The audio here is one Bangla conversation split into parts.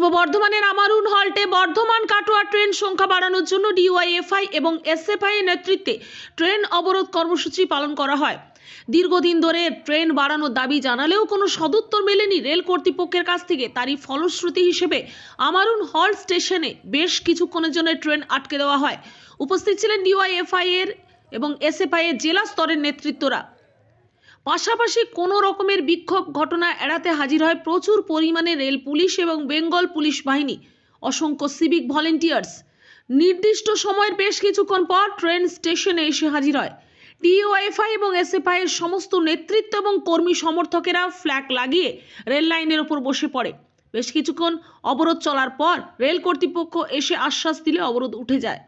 পূর্ব বর্ধমানের আমারুন হল্টে বর্ধমান কাটোয়া ট্রেন সংখ্যা বাড়ানোর জন্য ডিওয়াইএফআই এবং এসএফআই এর নেতৃত্বে ট্রেন অবরোধ কর্মসূচি পালন করা হয়। দীর্ঘদিন ধরে ট্রেন বাড়ানোর দাবি জানালেও কোনো সদুত্তর মেলেনি রেল কর্তৃপক্ষের কাছ থেকে। তারই ফলশ্রুতি হিসেবে আমারুন হল স্টেশনে বেশ কিছুক্ষণের জন্য ট্রেন আটকে দেওয়া হয়। উপস্থিত ছিলেন ডিওয়াইএফআই এর এবং এসএফআই এর জেলা স্তরের নেতৃত্বরা। পাশাপাশি কোনো রকমের বিক্ষোভ ঘটনা এড়াতে হাজির হয় প্রচুর পরিমাণে রেল পুলিশ এবং বেঙ্গল পুলিশ বাহিনী। অসংখ্য সিভিক ভলেন্টিয়ার্স। নির্দিষ্ট সময়ের বেশ কিছুক্ষণ পর ট্রেন স্টেশনে এসে হাজির হয়। ডিওএফআই এবং এসএফআই এর সমস্ত নেতৃত্ব এবং কর্মী সমর্থকেরা ফ্ল্যাগ লাগিয়ে রেল লাইনের ওপর বসে পড়ে। বেশ কিছুক্ষণ অবরোধ চলার পর রেল কর্তৃপক্ষ এসে আশ্বাস দিলে অবরোধ উঠে যায়।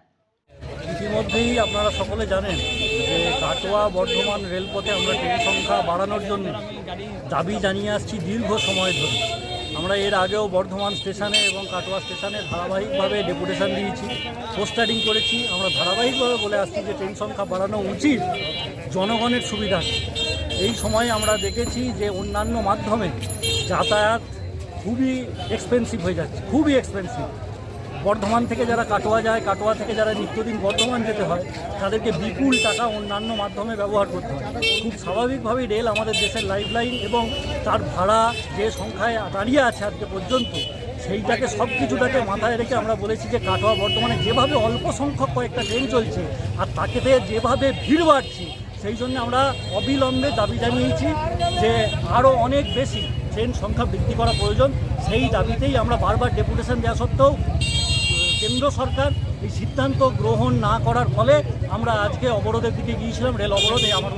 ইতিমধ্যেই আপনারা সকলে জানেন যে কাটোয়া বর্ধমান রেলপথে আমরা ট্রেন সংখ্যা বাড়ানোর জন্য দাবি জানিয়ে আসছি দীর্ঘ সময় ধরে। আমরা এর আগেও বর্ধমান স্টেশনে এবং কাটোয়া স্টেশনে ধারাবাহিকভাবে ডেপুটেশন দিয়েছি, পোস্টারিং করেছি। আমরা ধারাবাহিকভাবে বলে আসছি যে ট্রেন সংখ্যা বাড়ানো উচিত জনগণের সুবিধা। এই সময় আমরা দেখেছি যে অন্যান্য মাধ্যমে যাতায়াত খুবই এক্সপেন্সিভ হয়ে যাচ্ছে, খুবই এক্সপেন্সিভ বর্ধমান থেকে যারা কাটোয়া যায়, কাটোয়া থেকে যারা নিত্যদিন বর্ধমান যেতে হয়, তাদেরকে বিপুল টাকা অন্যান্য মাধ্যমে ব্যবহার করতে হয়। খুব স্বাভাবিকভাবেই রেল আমাদের দেশের লাইফলাইন এবং তার ভাড়া যে সংখ্যায় দাঁড়িয়ে আছে আজকে পর্যন্ত, সেইটাকে সব কিছুটাকে মাথায় রেখে আমরা বলেছি যে কাটোয়া বর্তমানে যেভাবে অল্প সংখ্যক কয়েকটা ট্রেন চলছে আর তাকে যেভাবে ভিড় বাড়ছে, সেই জন্য আমরা অবিলম্বে দাবি জানিয়েছি যে আরও অনেক বেশি ট্রেন সংখ্যা বৃদ্ধি করা প্রয়োজন। সেই দাবিতেই আমরা বারবার ডেপুটেশন দেওয়া সত্ত্বেও কেন্দ্র সরকার এই সিদ্ধান্ত গ্রহণ না করার ফলে আমরা আজকে অবরোধের দিকে গিয়েছিলাম রেল অবরোধে আমার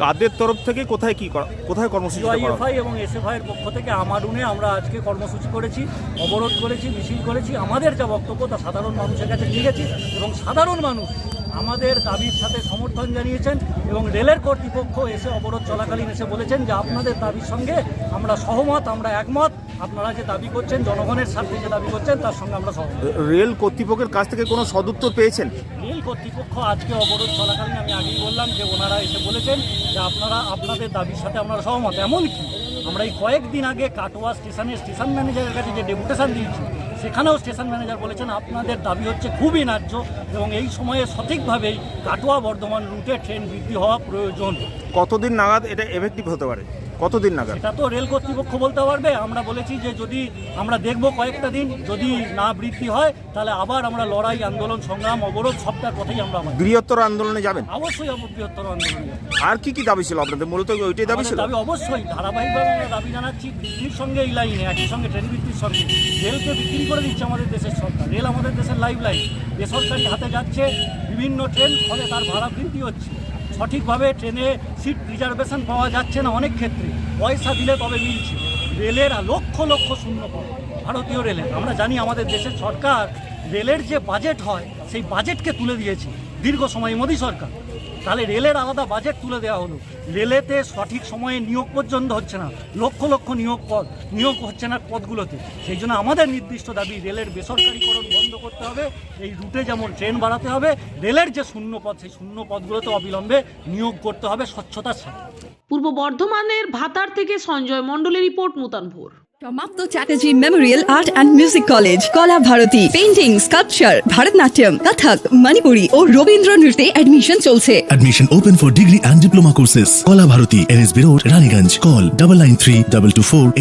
কাদের তরফ থেকে কোথায় কি করা কোথায় কর্মসূচি করা ইউআইএফআই এবং এসএফআই এর পক্ষ থেকে আমারুনে আমরা আজকে কর্মসূচি করেছি অবরোধ করেছি মিছিল করেছি আমাদের যা বক্তব্য তা সাধারণ মানুষের কাছে নিয়ে গেছি এবং সাধারণ মানুষ আমাদের দাবির সাথে সমর্থন জানিয়েছেন এবং রেলের কর্তৃপক্ষ এসে অবরোধ চলাকালীন এসে বলেছেন যে আপনাদের দাবির সঙ্গে আমরা সহমত আমরা একমত। আপনারা যে দাবি করছেন জনগণের স্বার্থে যে দাবি করছেন তার সঙ্গে আমরা রেল কর্তৃপক্ষের কাছ থেকে কোনো সদুত্তর পেয়েছেন? রেল কর্তৃপক্ষ আজকে অবরোধ চলাকালীন আমি আগেই বললাম যে ওনারা এসে বলেছেন যে আপনারা আপনাদের দাবির সাথে আপনারা সহমত। এমনকি আমরা এই কয়েকদিন আগে কাটোয়া স্টেশনে স্টেশন ম্যানেজারের কাছে যে ডেপুটেশন দিয়েছি সেখানেও স্টেশন ম্যানেজার বলেছেন আপনাদের দাবি হচ্ছে খুবই ন্যায্য এবং এই সময়ে সঠিকভাবেই কাটোয়া বর্ধমান রুটে ট্রেন বৃদ্ধি হওয়া প্রয়োজন। কতদিন নাগাদ এটা এফেক্টিভ হতে পারে? কতদিন নাগাদ? এটা তো রেল কর্তৃপক্ষ বলতে পারবে। আমরা বলেছি যে যদি আমরা দেখব কয়েকটা দিন যদি না বৃদ্ধি হয় তাহলে আবার আমরা লড়াই আন্দোলন সংগ্রাম অবরোধ সবটার কথাই আমরা বৃহত্তর আন্দোলনে যাবেন? অবশ্যই অব- বৃহত্তর আন্দোলন আর কি কি দাবি ছিল আপনাদের? মূলত ওইটাই দাবি ছিল? দাবি অবশ্যই ধারাবাহিকভাবে আমরা দাবি জানাচ্ছি বৃদ্ধির সঙ্গে এই লাইনে একই সঙ্গে ট্রেন বৃদ্ধির সঙ্গে। রেলকে বিক্রি করে দিচ্ছে আমাদের দেশের সরকার। রেল আমাদের দেশের লাইফ লাইন বেসরকারি হাতে যাচ্ছে বিভিন্ন ট্রেন ফলে তার ভাড়া বৃদ্ধি হচ্ছে। সঠিকভাবে ট্রেনে সিট রিজার্ভেশন পাওয়া যাচ্ছে না অনেক ক্ষেত্রে। পয়সা দিলে তবে মিলছে। রেলের লক্ষ লক্ষ শূন্য পদ ভারতীয় রেলের। আমরা জানি আমাদের দেশের সরকার রেলের যে বাজেট হয়, সেই বাজেটকে তুলে দিয়েছে দীর্ঘ সময় মোদী সরকার। তাহলে রেলের আলাদা বাজেট তুলে দেওয়া হলো। রেলেতে সঠিক সময়ে নিয়োগ পর্যন্ত হচ্ছে না। লক্ষ লক্ষ নিয়োগ পদ নিয়োগ হচ্ছে না পদগুলোতে। সেই জন্য আমাদের নির্দিষ্ট দাবি রেলের বেসরকারিকরণ বন্ধ করতে হবে। এই রুটে যেমন ট্রেন বাড়াতে হবে রেলের যে শূন্য পদ সেই শূন্য পদগুলোতে অবিলম্বে নিয়োগ করতে হবে স্বচ্ছতার সাথে। পূর্ব বর্ধমানের ভাতার থেকে সঞ্জয় মণ্ডলের রিপোর্ট নূতন ভোর। সমাপ্ত Chatterjee memorial art and music college Kala Bharati painting sculpture Bharatanatyam Kathak Manipuri ও রবীন্দ্র নৃত্যে অ্যাডমিশন চলছে। Admission open for degree and diploma courses. Kola Bharati, NSB Road, Raniganj. Call double nine three double two four